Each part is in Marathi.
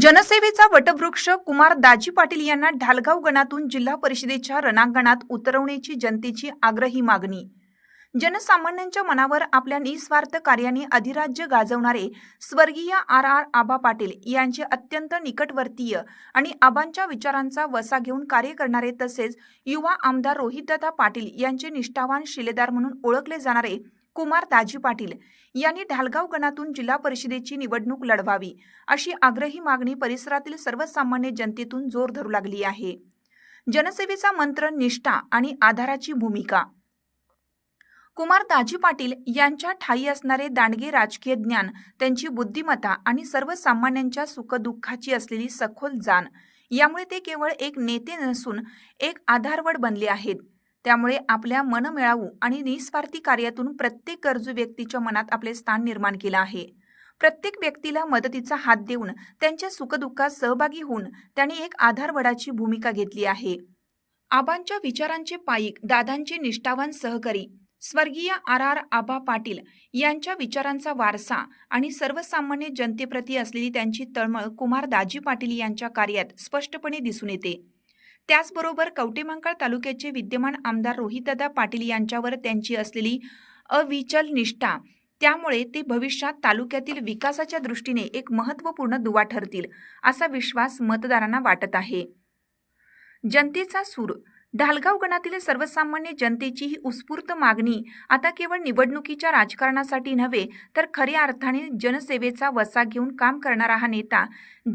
जनसेवेचा वटवृक्ष कुमार दाजी पाटील यांना ढालगाव गणातून जिल्हा परिषदेच्या रणांगणात उतरवण्याची जनतेची आग्रही मागणी. जनसामान्यांच्या मनावर आपल्या निस्वार्थ कार्याने अधिराज्य गाजवणारे स्वर्गीय आर आर आबा पाटील यांचे अत्यंत निकटवर्तीय आणि आबांच्या विचारांचा वसा घेऊन कार्य करणारे तसेच युवा आमदार रोहितदादा पाटील यांचे निष्ठावान शिलेदार म्हणून ओळखले जाणारे कुमार दाजी पाटील यांनी ढालगाव गणातून जिल्हा परिषदेची निवडणूक लढवावी अशी आग्रही मागणी परिसरातील सर्वसामान्य जनतेतून जोर धरू लागली आहे. जनसेवेचा मंत्र निष्ठा आणि आधाराची भूमिका. कुमार दाजी पाटील यांच्या ठायी असणारे दांडगे राजकीय ज्ञान त्यांची बुद्धिमत्ता आणि सर्वसामान्यांच्या सुखदुःखाची असलेली सखोल जाण यामुळे ते केवळ एक नेते नसून एक आधारवड बनले आहेत. त्यामुळे आपल्या मनमिळावू आणि निस्वार्थी कार्यातून प्रत्येक गरजू व्यक्तीच्या मनात आपले स्थान निर्माण केलं आहे. प्रत्येक व्यक्तीला मदतीचा हात देऊन त्यांच्या सुखदुःखात सहभागी होऊन त्यांनी एक आधारवडाची भूमिका घेतली आहे. आबांच्या विचारांचे पायिक दादांचे निष्ठावान सहकारी स्वर्गीय आर आर आबा पाटील यांच्या विचारांचा वारसा आणि सर्वसामान्य जनतेप्रती असलेली त्यांची तळमळ कुमार दाजी पाटील यांच्या कार्यात स्पष्टपणे दिसून येते. त्याचबरोबर कवटेमंकाळ तालुक्याचे विद्यमान आमदार रोहितदा पाटील यांच्यावर त्यांची असलेली अविचल निष्ठा त्यामुळे ते भविष्यात तालुक्यातील विकासाच्या दृष्टीने एक महत्त्वपूर्ण दुवा ठरतील असा विश्वास मतदारांना वाटत आहे. जनतेचा सूर ढालगाव गणातील सर्वसामान्य जनतेची ही उत्स्फूर्त मागणी आता केवळ निवडणुकीच्या राजकारणासाठी नव्हे तर खऱ्या अर्थाने जनसेवेचा वसा घेऊन काम करणारा हा नेता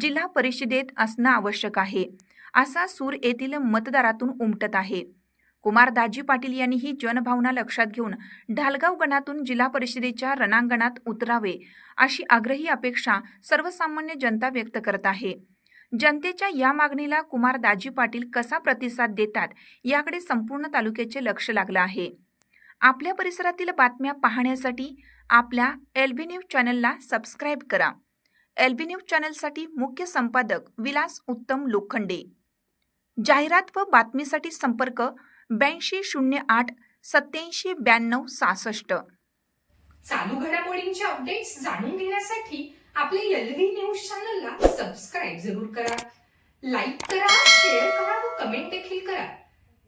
जिल्हा परिषदेत असणं आवश्यक आहे. असा सूर येथील मतदारातून उमटत आहे. कुमार दाजी पाटील यांनी ही जनभावना लक्षात घेऊन ढालगाव गणातून जिल्हा परिषदेच्या रणांगणात उतरावे अशी आग्रही अपेक्षा सर्वसामान्य जनता व्यक्त करत आहे. जनतेच्या या मागणीला कुमार दाजी पाटील कसा प्रतिसाद देतात याकडे संपूर्ण तालुक्याचे लक्ष लागलं आहे. आपल्या परिसरातील बातम्या पाहण्यासाठी आपल्या एलबी न्यूज चॅनलला सबस्क्राईब करा. एलबी न्यूज चॅनलसाठी मुख्य संपादक विलास उत्तम लोखंडे. जाहिरात व बातमीसाठी संपर्क ब्याऐंशी शून्य आठ सत्याऐंशी ब्याण्णव सहासष्ट. चालू घडामोडींचे अपडेट्स जाणून घेण्यासाठी आपल्या एलव्ही न्यूज चॅनलला सबस्क्राईब जरूर करा. लाईक करा शेअर करा व कमेंट देखील करा.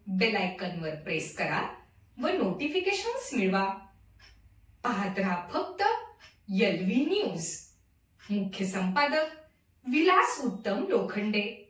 बेल आयकॉन वर प्रेस करा व नोटिफिकेशन्स मिळवा. पाहत राहा फक्त एलव्ही न्यूज मुख्य संपादक विलास उत्तम लोखंडे.